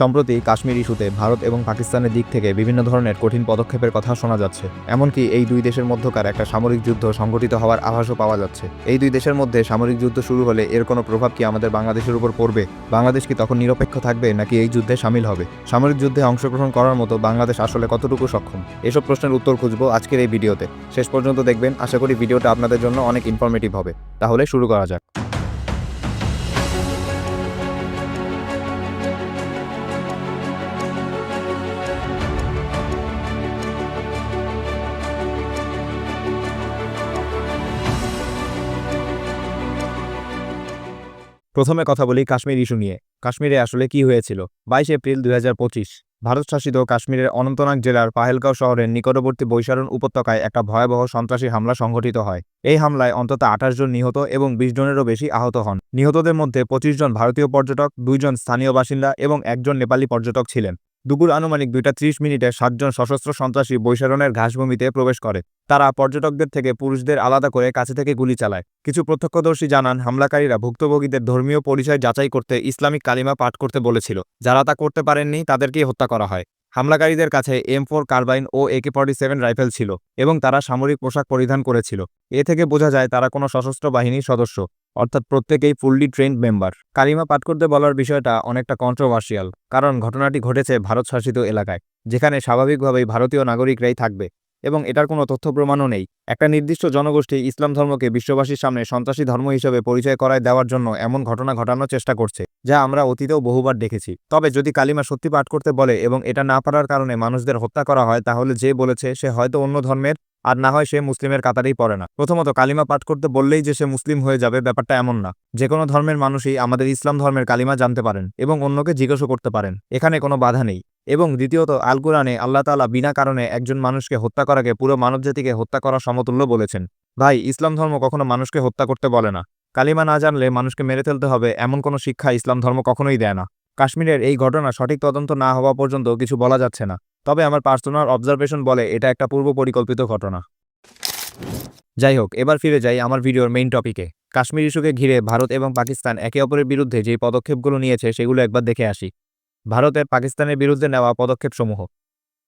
সম্প্রতি কাশ্মীর ইস্যুতে ভারত এবং পাকিস্তানের দিক থেকে বিভিন্ন ধরনের কঠিন পদক্ষেপের কথা শোনা যাচ্ছে। এমনকি এই দুই দেশের মধ্যকার একটা সামরিক যুদ্ধ সংঘটিত হওয়ার আভাসও পাওয়া যাচ্ছে। এই দুই দেশের মধ্যে সামরিক যুদ্ধ শুরু হলে এর কোনো প্রভাব কি আমাদের বাংলাদেশের উপর পড়বে? বাংলাদেশ কি তখন নিরপেক্ষ থাকবে নাকি এই যুদ্ধে সামিল হবে? সামরিক যুদ্ধে অংশগ্রহণ করার মতো বাংলাদেশ আসলে কতটুকু সক্ষম? এসব প্রশ্নের উত্তর খুঁজবো আজকের এই ভিডিওতে। শেষ পর্যন্ত দেখবেন। আশা করি ভিডিওটা আপনাদের জন্য অনেক ইনফরমেটিভ হবে। তাহলে শুরু করা যাক। প্রথমে কথা বলি কাশ্মীর ইস্যু নিয়ে। কাশ্মীরে আসলে কি হয়েছিল? বাইশ এপ্রিল দুই ভারত শাসিত কাশ্মীরের অনন্তনাগ জেলার পাহেলগাঁও শহরের নিকটবর্তী বৈশারণ উপত্যকায় একটা ভয়াবহ সন্ত্রাসী হামলা সংঘটিত হয়। এই হামলায় অন্তত আঠাশ জন নিহত এবং বিশ জনেরও বেশি আহত হন। নিহতদের মধ্যে পঁচিশ জন ভারতীয় পর্যটক দুইজন স্থানীয় বাসিন্দা এবং একজন নেপালি পর্যটক ছিলেন। দুপুর আনুমানিক দুইটা ত্রিশ মিনিটে সাতজন সশস্ত্র সন্ত্রাসী বৈশারণের ঘাসভূমিতে প্রবেশ করে। তারা পর্যটকদের থেকে পুরুষদের আলাদা করে কাছে থেকে গুলি চালায়। কিছু প্রত্যক্ষদর্শী জানান, হামলাকারীরা ভুক্তভোগীদের ধর্মীয় পরিচয় যাচাই করতে ইসলামিক কালিমা পাঠ করতে বলেছিল। যারা তা করতে পারেননি, তাদেরকেই হত্যা করা হয়। হামলাকারীদের কাছে এম ফোর কার্বাইন ও একে ফর্টি সেভেন রাইফেল ছিল এবং তারা সামরিক পোশাক পরিধান করেছিল। এ থেকে বোঝা যায়, তারা কোনো সশস্ত্র বাহিনীর সদস্য। অর্থাৎ প্রত্যেকেই ফুললি ট্রেন্ড মেম্বার কালিমা পাঠ করতে বলার বিষয়টা অনেকটা কন্ট্রোভার্সিয়াল কারণ ঘটনাটি ঘটেছে ভারত শাসিত এলাকায়, যেখানে স্বাভাবিকভাবেই ভারতীয় নাগরিকরাই থাকবে, এবং এটার কোনো তথ্য প্রমাণও নেই। একটা নির্দিষ্ট জনগোষ্ঠী ইসলাম ধর্মকে বিশ্ববাসীর সামনে সন্ত্রাসী ধর্ম হিসেবে পরিচয় করায় দেওয়ার জন্য এমন ঘটনা ঘটানোর চেষ্টা করছে, যা আমরা অতীতেও বহুবার দেখেছি। তবে যদি কালিমা সত্যি পাঠ করতে বলে এবং এটা না পারার কারণে মানুষদের হত্যা করা হয়, তাহলে যে বলেছে সে হয়তো অন্য ধর্মের আর না হয় সে মুসলিমের কাতারেই পড়ে না। প্রথমত, কালিমা পাঠ করতে বললেই যে সে মুসলিম হয়ে যাবে ব্যাপারটা এমন না। যে কোনো ধর্মের মানুষই আমাদের ইসলাম ধর্মের কালিমা জানতে পারেন এবং অন্যকে জিজ্ঞাসা করতে পারেন। এখানে কোনো বাধা নেই। এবং দ্বিতীয়ত আল কোরআনে আল্লাহ তাআলা বিনা কারণে একজন মানুষকে হত্যা করাকে পুরো মানবজাতিকে হত্যা করা সমতুল্য বলেছেন। ভাই, ইসলাম ধর্ম কখনো মানুষকে হত্যা করতে বলে না। কালিমা না জানলে মানুষকে মেরে ফেলতে হবে এমন কোনো শিক্ষা ইসলাম ধর্ম কখনোই দেয় না। কাশ্মীরের এই ঘটনা সঠিক তদন্ত না হওয়া পর্যন্ত কিছু বলা যাচ্ছে না। তবে আমার পার্সোনাল অবজারভেশন বলে এটা একটা পূর্ব পরিকল্পিত ঘটনা। যাই হোক এবার ফিরে যাই আমার ভিডিওর মেইন টপিকে কাশ্মীর ইস্যুকে ঘিরে ভারত এবং পাকিস্তান একে অপরের বিরুদ্ধে যে পদক্ষেপগুলো নিয়েছে সেগুলো একবার দেখে আসি। ভারতের পাকিস্তানের বিরুদ্ধে নেওয়া পদক্ষেপসমূহ।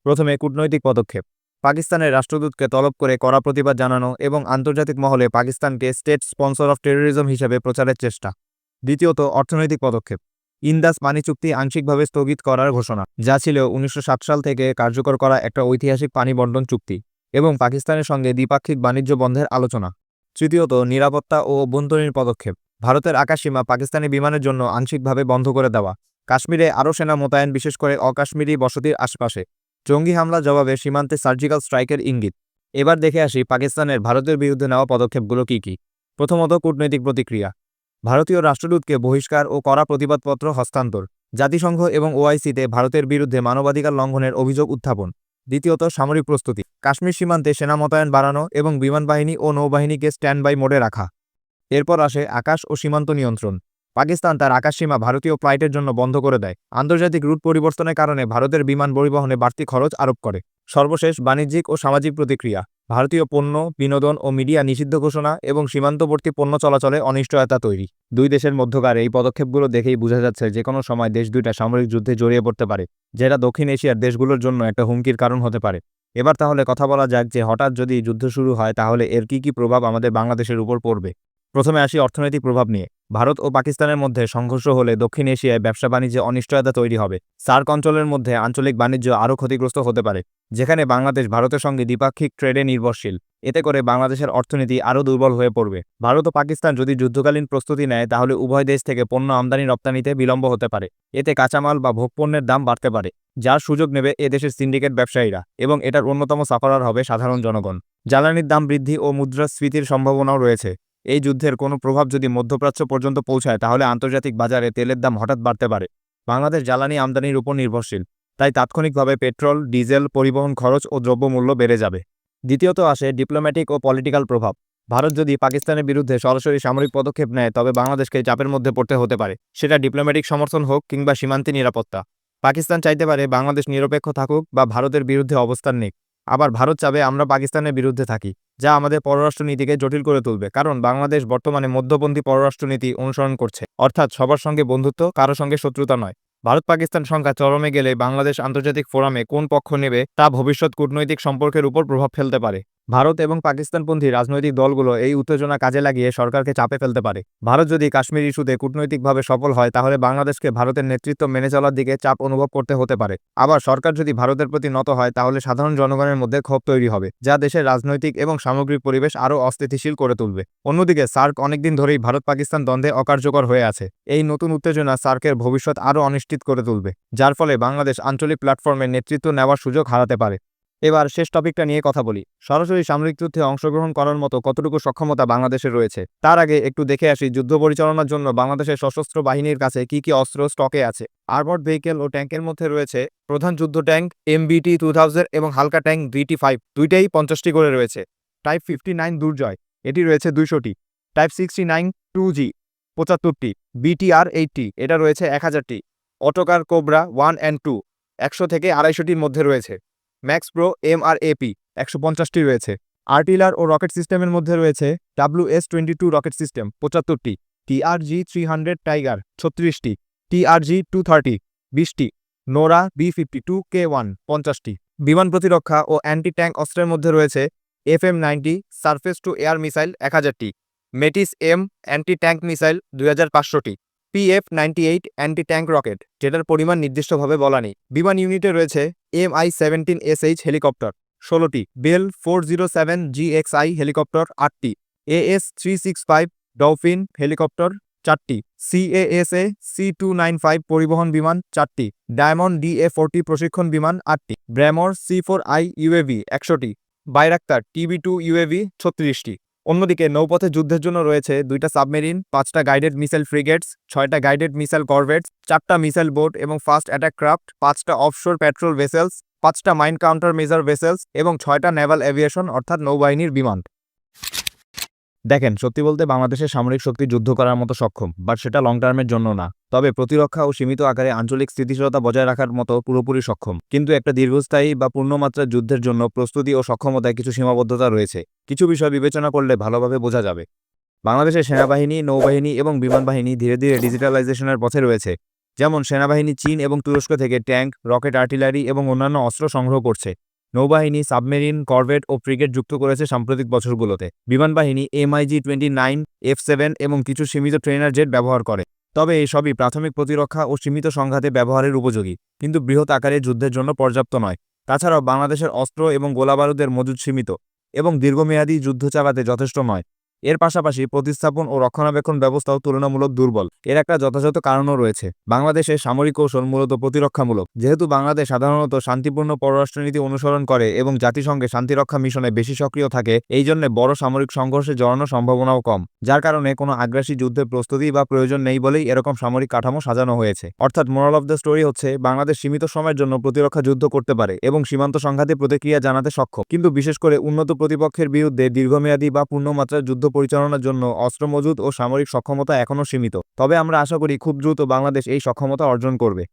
প্রথমে কূটনৈতিক পদক্ষেপ। পাকিস্তানের রাষ্ট্রদূতকে তলব করে কড়া প্রতিবাদ জানানো এবং আন্তর্জাতিক মহলে পাকিস্তানকে স্টেট স্পন্সর অফ টেরোরিজম হিসেবে প্রচারের চেষ্টা। দ্বিতীয়ত, অর্থনৈতিক পদক্ষেপ। ইন্দাস পানি চুক্তি আংশিকভাবে স্থগিত করার ঘোষণা, যা ছিল উনিশশো সাল থেকে কার্যকর করা একটা ঐতিহাসিক পানি বন্টন চুক্তি এবং পাকিস্তানের সঙ্গে দ্বিপাক্ষিক বাণিজ্য বন্ধের আলোচনা। তৃতীয়ত, নিরাপত্তা ও অভ্যন্তরীণ পদক্ষেপ, ভারতের আকাশসীমা পাকিস্তানি বিমানের জন্য আংশিকভাবে বন্ধ করে দেওয়া। কাশ্মীরে আরও সেনা মোতায়েন, বিশেষ করে অকাশ্মীরি বসতির আশপাশে। জঙ্গি হামলা জবাবে সীমান্তে সার্জিক্যাল স্ট্রাইকের ইঙ্গিত। এবার দেখে আসি পাকিস্তানের ভারতের বিরুদ্ধে নেওয়া পদক্ষেপগুলো কী কী। প্রথমত, কূটনৈতিক প্রতিক্রিয়া। ভারতীয় রাষ্ট্রদূতকে বহিষ্কার ও কড়া প্রতিবাদপত্র হস্তান্তর, জাতিসংঘ এবং ওআইসিতে ভারতের বিরুদ্ধে মানবাধিকার লঙ্ঘনের অভিযোগ উত্থাপন, দ্বিতীয়ত সামরিক প্রস্তুতি, কাশ্মীর সীমান্তে সেনা মোতায়েন বাড়ানো এবং বিমান বাহিনী ও নৌবাহিনীকে স্ট্যান্ড বাই মোডে রাখা। এরপর আসে আকাশ ও সীমান্ত নিয়ন্ত্রণ। পাকিস্তান তার আকাশসীমা ভারতীয় ফ্লাইটের জন্য বন্ধ করে দেয়। আন্তর্জাতিক রুট পরিবর্তনের কারণে ভারতের বিমান পরিবহনে বাড়তি খরচ আরোপ করে। সর্বশেষ বাণিজ্যিক ও সামাজিক প্রতিক্রিয়া, ভারতীয় পণ্য, বিনোদন ও মিডিয়া নিষিদ্ধ ঘোষণা এবং সীমান্তবর্তী পণ্য চলাচলে অনিশ্চয়তা তৈরি। দুই দেশের মধ্যকার এই পদক্ষেপগুলো দেখেই বোঝা যাচ্ছে যে কোনো সময় দেশ দুইটা সামরিক যুদ্ধে জড়িয়ে পড়তে পারে, যেটা দক্ষিণ এশিয়ার দেশগুলোর জন্য একটা হুমকির কারণ হতে পারে। এবার তাহলে কথা বলা যাক যে হঠাৎ যদি যুদ্ধ শুরু হয় তাহলে এর কী কী প্রভাব আমাদের বাংলাদেশের উপর পড়বে। প্রথমে আসি অর্থনৈতিক প্রভাব নিয়ে। ভারত ও পাকিস্তানের মধ্যে সংঘর্ষ হলে দক্ষিণ এশিয়ায় ব্যবসা বাণিজ্যে অনিশ্চয়তা তৈরি হবে। সার্ক অঞ্চলের মধ্যে আঞ্চলিক বাণিজ্য আরও ক্ষতিগ্রস্ত হতে পারে, যেখানে বাংলাদেশ ভারতের সঙ্গে দ্বিপাক্ষিক ট্রেডে নির্ভরশীল। এতে করে বাংলাদেশের অর্থনীতি আরও দুর্বল হয়ে পড়বে। ভারত ও পাকিস্তান যদি যুদ্ধকালীন প্রস্তুতি নেয়, তাহলে উভয় দেশ থেকে পণ্য আমদানি রপ্তানিতে বিলম্ব হতে পারে। এতে কাঁচামাল বা ভোগপণ্যের দাম বাড়তে পারে, যার সুযোগ নেবে এ দেশের সিন্ডিকেট ব্যবসায়ীরা এবং এটার অন্যতম সাফারার হবে সাধারণ জনগণ। জ্বালানির দাম বৃদ্ধি ও মুদ্রাস্ফীতির সম্ভাবনাও রয়েছে। এই যুদ্ধের কোনো প্রভাব যদি মধ্যপ্রাচ্য পর্যন্ত পৌঁছায়, তাহলে আন্তর্জাতিক বাজারে তেলের দাম হঠাৎ বাড়তে পারে। বাংলাদেশ জ্বালানি আমদানির উপর নির্ভরশীল, তাই তাৎক্ষণিকভাবে পেট্রোল, ডিজেল, পরিবহন খরচ ও দ্রব্যমূল্য বেড়ে যাবে। দ্বিতীয়ত আসে ডিপ্লোম্যাটিক ও পলিটিক্যাল প্রভাব। ভারত যদি পাকিস্তানের বিরুদ্ধে সরাসরি সামরিক পদক্ষেপ নেয়, তবে বাংলাদেশকে চাপের মধ্যে পড়তে হতে পারে। সেটা ডিপ্লোম্যাটিক সমর্থন হোক কিংবা সীমান্তে নিরাপত্তা। পাকিস্তান চাইতে পারে বাংলাদেশ নিরপেক্ষ থাকুক বা ভারতের বিরুদ্ধে অবস্থান নিক। আবার ভারত চাবে আমরা পাকিস্তানের বিরুদ্ধে থাকি, যা আমাদের পররাষ্ট্রনীতিকে জটিল করে তুলবে, কারণ বাংলাদেশ বর্তমানে মধ্যপন্থী পররাষ্ট্রনীতি অনুসরণ করছে। অর্থাৎ সবার সঙ্গে বন্ধুত্ব, কারও সঙ্গে শত্রুতা নয়। ভারত পাকিস্তান সংখ্যা চরমে গেলে বাংলাদেশ আন্তর্জাতিক ফোরামে কোন পক্ষ নেবে তা ভবিষ্যৎ কূটনৈতিক সম্পর্কের উপর প্রভাব ফেলতে পারে। ভারত এবং পাকিস্তানপন্থী রাজনৈতিক দলগুলো এই উত্তেজনা কাজে লাগিয়ে সরকারকে চাপে ফেলতে পারে। ভারত যদি কাশ্মীর ইস্যুতে কূটনৈতিকভাবে সফল হয়, তাহলে বাংলাদেশকে ভারতের নেতৃত্ব মেনে চলার দিকে চাপ অনুভব করতে হতে পারে। আবার সরকার যদি ভারতের প্রতি নত হয়, তাহলে সাধারণ জনগণের মধ্যে ক্ষোভ তৈরি হবে, যা দেশের রাজনৈতিক এবং সামগ্রিক পরিবেশ আরও অস্থিতিশীল করে তুলবে। অন্যদিকে, সার্ক অনেকদিন ধরেই ভারত পাকিস্তান দ্বন্দ্বে অকার্যকর হয়ে আছে। এই নতুন উত্তেজনা সার্কের ভবিষ্যৎ আরও অনিশ্চিত করে তুলবে, যার ফলে বাংলাদেশ আঞ্চলিক প্ল্যাটফর্মে নেতৃত্ব নেওয়ার সুযোগ হারাতে পারে। এবার শেষ টপিকটা নিয়ে কথা বলি। সরাসরি সামরিক যুদ্ধে অংশগ্রহণ করার মতো কতটুকু সক্ষমতা বাংলাদেশে রয়েছে, তার আগে একটু দেখে আসি যুদ্ধ পরিচালনার জন্য বাংলাদেশের সশস্ত্র বাহিনীর কাছে কি কি অস্ত্র স্টকে আছে। আর্মড ভেহিকেল ও ট্যাঙ্কের মধ্যে রয়েছে প্রধান যুদ্ধ ট্যাঙ্ক এমবিটি টু এবং হালকা ট্যাঙ্ক ডিটি ফাইভ দুইটাই পঞ্চাশটি করে রয়েছে। টাইপ ফিফটি নাইন দুর্জয়, এটি রয়েছে দুইশোটি। Type sixty nine two G পঁচাত্তরটি। BTR eighty এটা রয়েছে এক হাজারটি। Otokar Cobra one and two একশো থেকে আড়াইশোটির মধ্যে রয়েছে। Max pro M R AP একশো পঞ্চাশটি রয়েছে। আর্টিলার ও রকেট সিস্টেমের মধ্যে রয়েছে W S twenty two rocket system পঁচাত্তরটি TRG three hundred tiger ছত্রিশটি টিআরজি টু থার্টি বিশটি, Nora B fifty two K one পঞ্চাশটি। বিমান প্রতিরক্ষা ও অ্যান্টি ট্যাঙ্ক অস্ত্রের মধ্যে রয়েছে F M ninety surface to air missile এক হাজারটি, Metis M anti tank missile দুই হাজার পাঁচশোটি। PF ninety eight anti tank rocket যেটার পরিমাণ নির্দিষ্টভাবে বলা নেই। বিমান ইউনিটে রয়েছে M I seventeen SH helicopter ষোলোটি। Bell four zero seven GXI helicopter আটটি। AS three six five Dolphin helicopter চারটি। CASA C two nine five পরিবহন বিমান, চারটি। ডায়মন্ড ডিএ ফোরটি প্রশিক্ষণ বিমান, আটটি। Bramor C four I UAV একশোটি। বাইরাক্তার টিবি টু ইউএভি ছত্রিশটি। অন্যদিকে নৌপথে যুদ্ধের জন্য রয়েছে দুইটা সাবমেরিন, পাঁচটা গাইডেড মিসাইল ফ্রিগেটস, ছয়টা গাইডেড মিসাইল করভেটস, চারটা মিসাইল বোট এবং ফাস্ট অ্যাটাক ক্রাফট, পাঁচটা অফশোর পেট্রোল ভেসেলস, পাঁচটা মাইন কাউন্টার মেজার ভেসেলস এবং ছয়টা নেভাল এভিয়েশন অর্থাৎ নৌবাহিনীর বিমান। দেখেন, সত্যি বলতে বাংলাদেশের সামরিক শক্তি যুদ্ধ করার মতো সক্ষম, বাট সেটা লং টার্মের জন্য না। তবে প্রতিরক্ষা ও সীমিত আকারে আঞ্চলিক স্থিতিশীলতা বজায় রাখার মতো পুরোপুরি সক্ষম। কিন্তু একটা দীর্ঘস্থায়ী বা পূর্ণমাত্রার যুদ্ধের জন্য প্রস্তুতি ও সক্ষমতায় কিছু সীমাবদ্ধতা রয়েছে। কিছু বিষয় বিবেচনা করলে ভালোভাবে বোঝা যাবে। বাংলাদেশের সেনাবাহিনী, নৌবাহিনী এবং বিমান বাহিনী ধীরে ধীরে ডিজিটালাইজেশনের পথে রয়েছে। যেমন, সেনাবাহিনী চীন এবং তুরস্ক থেকে ট্যাঙ্ক, রকেট আর্টিলারি এবং অন্যান্য অস্ত্র সংগ্রহ করছে। নৌবাহিনী সাবমেরিন, করভেট ও ফ্রিগেট যুক্ত করেছে সাম্প্রতিক বছরগুলোতে। বিমানবাহিনী MiG twenty nine, F seven এবং কিছু সীমিত ট্রেনার জেট ব্যবহার করে। তবে এসবই সবই প্রাথমিক প্রতিরক্ষা ও সীমিত সংঘাতে ব্যবহারের উপযোগী, কিন্তু বৃহৎ আকারে যুদ্ধের জন্য পর্যাপ্ত নয়। তাছাড়াও বাংলাদেশের অস্ত্র এবং গোলাবারুদের মজুদ সীমিত এবং দীর্ঘমেয়াদী যুদ্ধ চালাতে যথেষ্ট নয়। এর পাশাপাশি প্রতিস্থাপন ও রক্ষণাবেক্ষণ ব্যবস্থাও তুলনামূলক দুর্বল। এর একটা যথাযথ কারণও রয়েছে। বাংলাদেশের সামরিক কৌশল মূলত প্রতিরক্ষামূলক। যেহেতু বাংলাদেশ সাধারণত শান্তিপূর্ণ পররাষ্ট্রনীতি অনুসরণ করে এবং জাতিসংঘে শান্তিরক্ষা মিশনে বেশি সক্রিয় থাকে, এই জন্য বড় সামরিক সংঘর্ষে জড়ানোর সম্ভাবনাও কম, যার কারণে কোনো আগ্রাসী যুদ্ধের প্রস্তুতি বা প্রয়োজন নেই বলেই এরকম সামরিক কাঠামো সাজানো হয়েছে। অর্থাৎ মোরাল অফ দ্য স্টোরি হচ্ছে, বাংলাদেশ সীমিত সময়ের জন্য প্রতিরক্ষা যুদ্ধ করতে পারে এবং সীমান্ত সংঘাতে প্রতিক্রিয়া জানাতে সক্ষম। কিন্তু বিশেষ করে উন্নত প্রতিপক্ষের বিরুদ্ধে দীর্ঘমেয়াদী বা পূর্ণমাত্রার যুদ্ধ পরিচালনার জন্য অস্ত্র মজুদ ও সামরিক সক্ষমতা এখনও সীমিত। তবে আমরা আশা করি খুব দ্রুত বাংলাদেশ এই সক্ষমতা অর্জন করবে।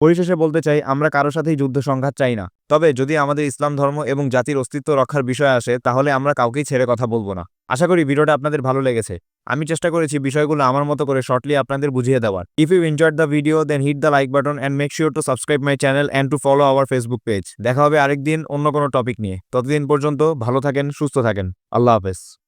পরিশেষে বলতে চাই, আমরা কারও সাথেই যুদ্ধ সংঘাত চাই না। তবে যদি আমাদের ইসলাম ধর্ম এবং জাতির অস্তিত্ব রক্ষার বিষয় আসে, তাহলে আমরা কাউকেই ছেড়ে কথা বলব না। আশা করি ভিডিওটা আপনাদের ভালো লেগেছে। আমি চেষ্টা করেছি বিষয়গুলো আমার মতো করে শর্টলি আপনাদের বুঝিয়ে দেওয়ার। If you enjoyed the video then hit the like button and make sure to subscribe my channel and to follow our Facebook page দেখা হবে আরেকদিন অন্য কোনো টপিক নিয়ে। ততদিন পর্যন্ত ভালো থাকেন, সুস্থ থাকেন। আল্লাহ হাফেজ।